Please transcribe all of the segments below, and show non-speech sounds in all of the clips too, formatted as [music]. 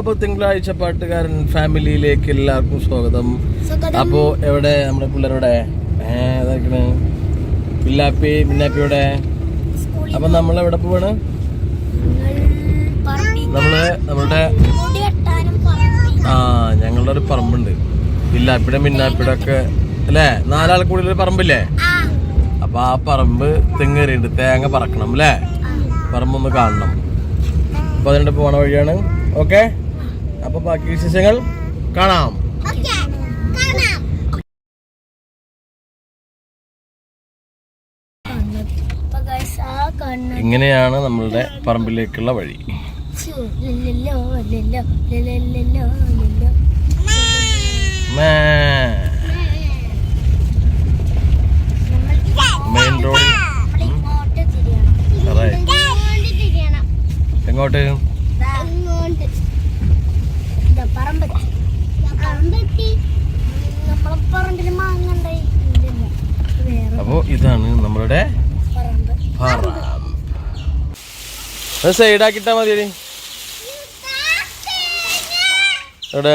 അപ്പൊ തിങ്കളാഴ്ച പാട്ടുകാരൻ ഫാമിലിയിലേക്ക് എല്ലാവർക്കും സ്വാഗതം. അപ്പോ എവിടെ? നമ്മുടെ പിള്ളേരുടെ ഏതാക്കണ് പില്ലാപ്പി മിന്നാപ്പിയുടെ അപ്പൊ നമ്മൾ എവിടെ പോവാണ് നമ്മൾ നമ്മളുടെ ആ ഞങ്ങളുടെ ഒരു പറമ്പുണ്ട്. പില്ലാപ്പിയുടെ മിന്നാപ്പിയുടെ ഒക്കെ അല്ലേ? നാലാൾ കൂടി ഒരു പറമ്പില്ലേ അപ്പൊ ആ പറമ്പ് തെങ്ങേറിയുണ്ട്. തേങ്ങ പറക്കണം അല്ലേ? പറമ്പൊന്ന് കാണണം. അപ്പൊ അതിന്റെ പോണ വഴിയാണ്. ഓക്കെ? അപ്പൊ ബാക്കി വിശേഷങ്ങൾ കാണാം ഇങ്ങനെയാണ് നമ്മളുടെ പറമ്പിലേക്കുള്ള വഴി. Main road. എങ്ങോട്ട് പറമ്പിൽ മാങ്ങ ഉണ്ടായി വേറെ അപ്പോ ഇതാണ് നമ്മളുടെ പറമ്പ് സൈഡാക്കിട്ടാ മതി അവിടെ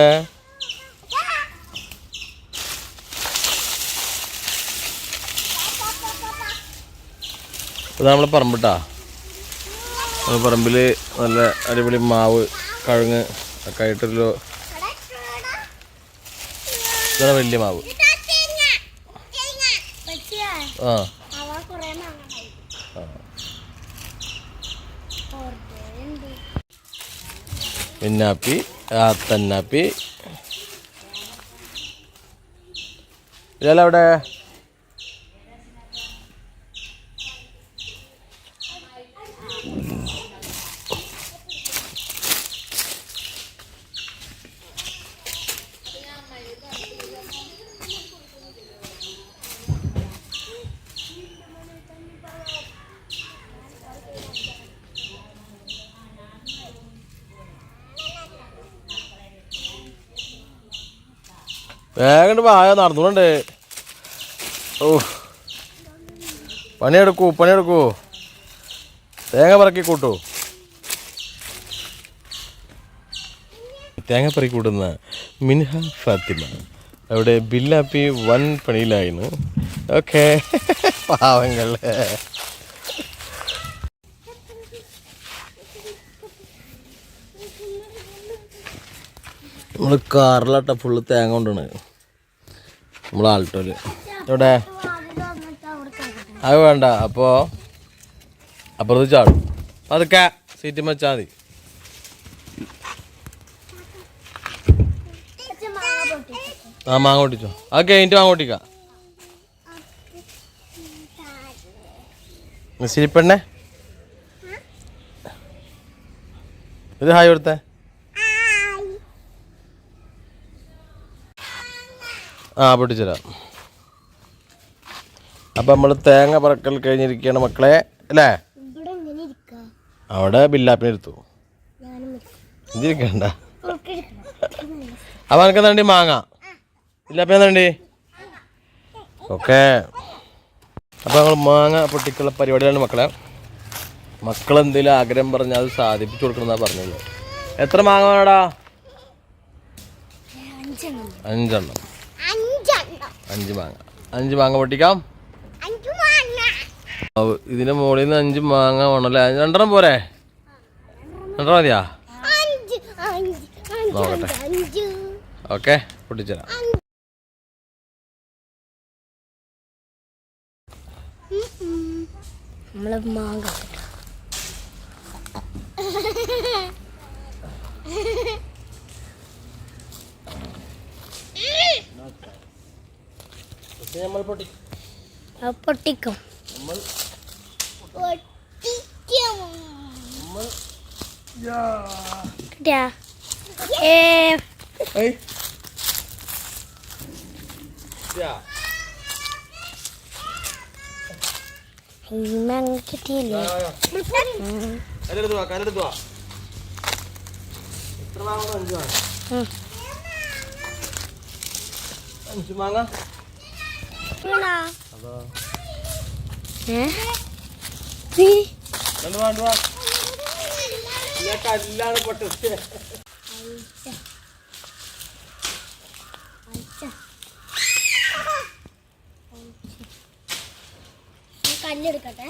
ഇത് നമ്മളെ പറമ്പിട്ടാ നമ്മളെ പറമ്പിൽ നല്ല അടിപൊളി മാവ് കഴുങ്ങ് ഒക്കെ ആയിട്ടൊരു വലിയ മാവ്. ആ. പിന്നാപ്പി ആത്തന്നാപ്പി ഇതല്ല അവിടെ വേഗം വായ നടന്നുകൊണ്ട് ഓ. പണിയെടുക്കൂ പണിയെടുക്കൂ. തേങ്ങ പറക്കി കൂട്ടൂ. തേങ്ങ പറക്കി കൂട്ടുന്ന മിൻഹ ഫാത്തിമ. അവിടെ ബില്ലാപ്പി വൻ പണിയിലായിരുന്നു. ഓക്കെ. [laughs] പാവങ്ങൾ നമ്മൾ കാറിലാട്ട ഫുള്ള് തേങ്ങ കൊണ്ടാണ്. നമ്മൾ ആൾട്ടോൽ. എവിടെ? അത് വേണ്ട അപ്പോൾ അപ്പുറത്ത് ചാടും. അതൊക്കെ സീറ്റ് വെച്ചാൽ മതി. ആ മാങ്ങ പൊട്ടിച്ചോ. ആ കഴിഞ്ഞിട്ട് മാങ്ങ പൊട്ടിക്കാം. സിരിപ്പെണ്ണേ ഇത് ഹായ് കൊടുത്തേ ആ പൊട്ടിച്ചരാം. അപ്പം നമ്മൾ തേങ്ങ പറക്കൽ കഴിഞ്ഞിരിക്കുകയാണ് മക്കളെ അല്ലേ? അവിടെ ബില്ലാപ്പിനെ എടുത്തു. ഞാനും ഇതിരിക്കണ്ട അപ്പം എനിക്ക് എന്താണ്ടി മാങ്ങ. ബില്ലാപ്പിന് എന്താണ്ടി ഓക്കെ. അപ്പം നമ്മൾ മാങ്ങ പൊട്ടിക്കുള്ള പരിപാടിയാണ് മക്കളെ. മക്കൾ എന്തെങ്കിലും ആഗ്രഹം പറഞ്ഞാൽ അത് സാധിപ്പിച്ചു കൊടുക്കണമെന്നാണ് പറഞ്ഞത്. എത്ര മാങ്ങ വേണടാ? അഞ്ചെണ്ണം. അഞ്ച് മാങ്ങ. അഞ്ച് മാങ്ങ പൊട്ടിക്കാം. ഇതിന്റെ മുകളിൽ നിന്ന് അഞ്ച് മാങ്ങ വേണമല്ലേ രണ്ടെണ്ണം പോരെ? രണ്ടെണ്ണം മതിയാ? നോക്കട്ടെ. ഓക്കെ പൊട്ടിച്ചരാം. നമ്മൾ മാങ്ങ നമ്മൾ പൊട്ടി പൊട്ടിക്കും. നമ്മൾ പൊട്ടിക്കും. നമ്മൾ കിട്ടിയാ ഏ. ഏയ്. യാ. മാങ്ങ കിട്ടിയില്ലേ? അഞ്ച് മാങ്ങ. കല്ലാണ് പൊട്ടത് കല്ലെടുക്കട്ടെ.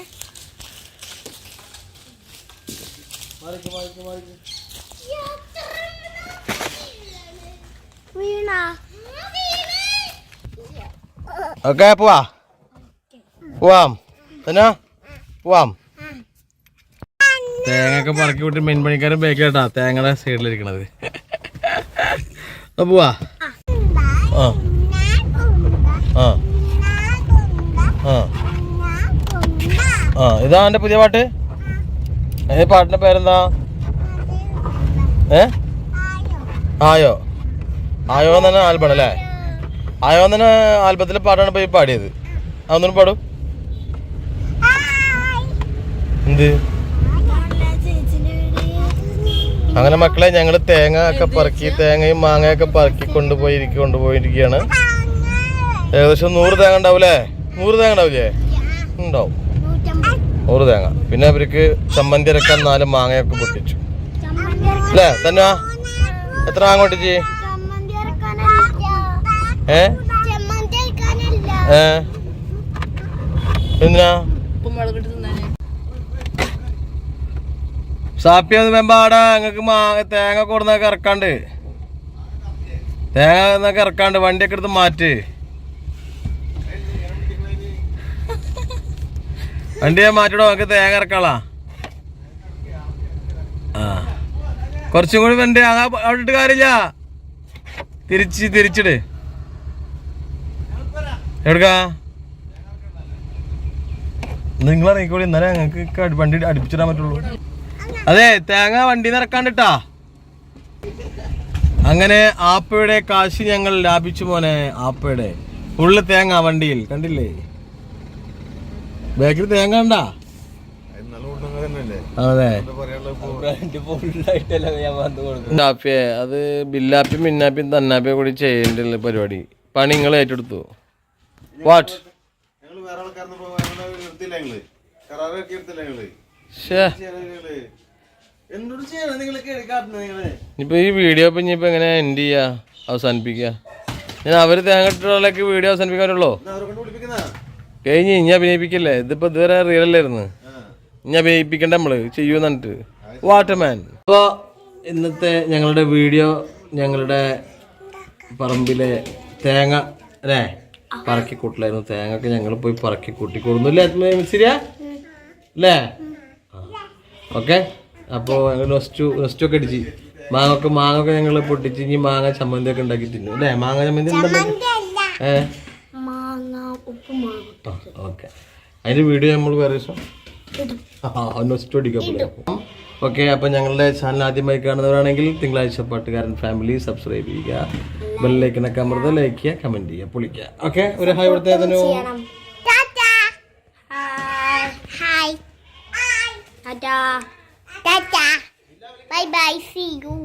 വീണാ. ഓക്കെ പോവാ പോവാം തന്നെ പോവാം തേങ്ങ പറക്കി വിട്ട് മെയിൻ പണിക്കാരൻ ബേക്ക് കേട്ടാ തേങ്ങയുടെ സൈഡിലിരിക്കണത് പോവാ ആ. ആ. ആ. ഇതാ എന്റെ പുതിയ പാട്ട്? ഈ പാട്ടിന്റെ പേരെന്താ? ഏ? ആയോ. ആയോ. എന്ന് തന്നെ ആൽബം അല്ലേ ആയോ എന്ന് തന്നെ ആൽബത്തിലെ പാട്ടാണ് ഇപ്പൊ ഈ പാടിയത്? അതൊന്നും പാടും. എന്ത്? അങ്ങനെ മക്കളെ ഞങ്ങൾ തേങ്ങ ഒക്കെ പറക്കി തേങ്ങയും മാങ്ങയൊക്കെ പറക്കി കൊണ്ടുപോയി കൊണ്ടുപോയിരിക്കുകയാണ്. ഏകദേശം നൂറ് തേങ്ങ ഉണ്ടാവൂലേ? നൂറ് തേങ്ങ ഉണ്ടാവില്ലേ? ഉണ്ടാവും. നൂറ് തേങ്ങ. പിന്നെ അവർക്ക് ചമ്മന്തി നാല് മാങ്ങയൊക്കെ പൊട്ടിച്ചു. അല്ലേ തന്നെ എത്ര മാങ്ങ പൊട്ടിച്ച്? ഏ? ഏ? എന്തിനാ? വെമ്പാടാ ഞങ്ങക്ക് മാങ്ങ തേങ്ങ കൊടുന്നൊക്കെ ഇറക്കാണ്ട്. തേങ്ങ എന്നൊക്കെ ഇറക്കാണ്ട് വണ്ടിയൊക്കെ എടുത്ത് മാറ്റ്. വണ്ടിയെ മാറ്റിടോ നമുക്ക് തേങ്ങ ഇറക്കാളാ ആ. കുറച്ചും കൂടി വണ്ടി അതാ അവിടെ ഇട്ട് കാര്യമില്ല. തിരിച്ച് തിരിച്ചിട്. എവിടുക്കാ? നിങ്ങൾ ഇറങ്ങിക്കോളി ഇന്നലെ ഞങ്ങൾക്ക് വണ്ടി അടുപ്പിച്ചിടാൻ പറ്റുള്ളൂ. അതെ തേങ്ങ വണ്ടി നിറക്കാണ്ടിട്ടാ. അങ്ങനെ ആപ്പയുടെ കാശ് ഞങ്ങൾ ലാഭിച്ചു മോനെ ആപ്പയുടെ. ഉള്ള തേങ്ങ വണ്ടിയിൽ കണ്ടില്ലേ? ബാക്കിൽ തേങ്ങ ഉണ്ടാ അതെ. അത് ബില്ലാപ്പി മിന്നാപ്പി തന്നാപ്പിയും കൂടി ചെയ്യേണ്ട പരിപാടി. പണി നിങ്ങൾ ഏറ്റെടുത്തു. വാട്ട് ഞങ്ങൾ വേറെ ആൾക്കാരൊന്നും എടുത്തില്ല ഞങ്ങൾ കരാറൊക്കെ എടുത്തില്ല ഞങ്ങൾ. ഷേ എന്നോട് ചെയ്യണം നിങ്ങളൊക്കെ എടുക്കാറുണ്ട് നിങ്ങൾ ഇനിയിപ്പോ ഈ വീഡിയോ ഇപ്പൊ ഇനിയിപ്പോ എങ്ങനെ എൻഡ് ചെയ്യാ? അവസാനിപ്പിക്കുക ഞാൻ അവർ തേങ്ങ ഇട്ടിട്ടുള്ളൊക്കെ വീഡിയോ അവസാനിപ്പിക്കാറുള്ളൂ? കഴിഞ്ഞ് ഇനി അഭിനയിപ്പിക്കല്ലേ? ഇതിപ്പോ ഇതുവരെ റിയൽ അല്ലായിരുന്നു. ഇനി അഭിനയിപ്പിക്കണ്ട നമ്മൾ. ചെയ്യൂന്നിട്ട് പറഞ്ഞിട്ട് വാട്ടർമാൻ അപ്പൊ ഇന്നത്തെ ഞങ്ങളുടെ വീഡിയോ ഞങ്ങളുടെ പറമ്പിലെ തേങ്ങ അല്ലേ? പറക്കി കൂട്ടിലായിരുന്നു തേങ്ങ ഒക്കെ ഞങ്ങൾ പോയി പറക്കി കൂട്ടി കൊടുന്നില്ലേ ശരിയാ അല്ലേ ഓക്കെ. അപ്പോൾ ഞങ്ങൾ നൊസ്റ്റു നൊസ്റ്റു ഒക്കെ അടിച്ച്. മാങ്ങ ഒക്കെ മാങ്ങ ഒക്കെ ഞങ്ങൾ പൊട്ടിച്ച് ഇനി മാങ്ങ ചമ്മന്തി ഒക്കെ ഉണ്ടാക്കി തിന്നു. അല്ലേ മാങ്ങ ചമ്മന്തി ഏ? ഓക്കെ. അതിന്റെ വീഡിയോ നമ്മൾ വേറെ ദിവസം? നൊസ്റ്റു അടിക്കാൻ ഓക്കെ അപ്പം ഞങ്ങളുടെ ചാനൽ ആദ്യമായി കാണുന്നവരാണെങ്കിൽ തിങ്കളാഴ്ച പാട്ടുകാരൻ ഫാമിലി സബ്സ്ക്രൈബ് ചെയ്യുക. ബെല്ലൈക്കനൊക്കെ അമൃത ലൈക്ക് ചെയ്യുക കമന്റ് ചെയ്യുക പൊളിക്കുക. ഓക്കെ ഒരു hi കൊടുത്തേതനു hi bye bye see you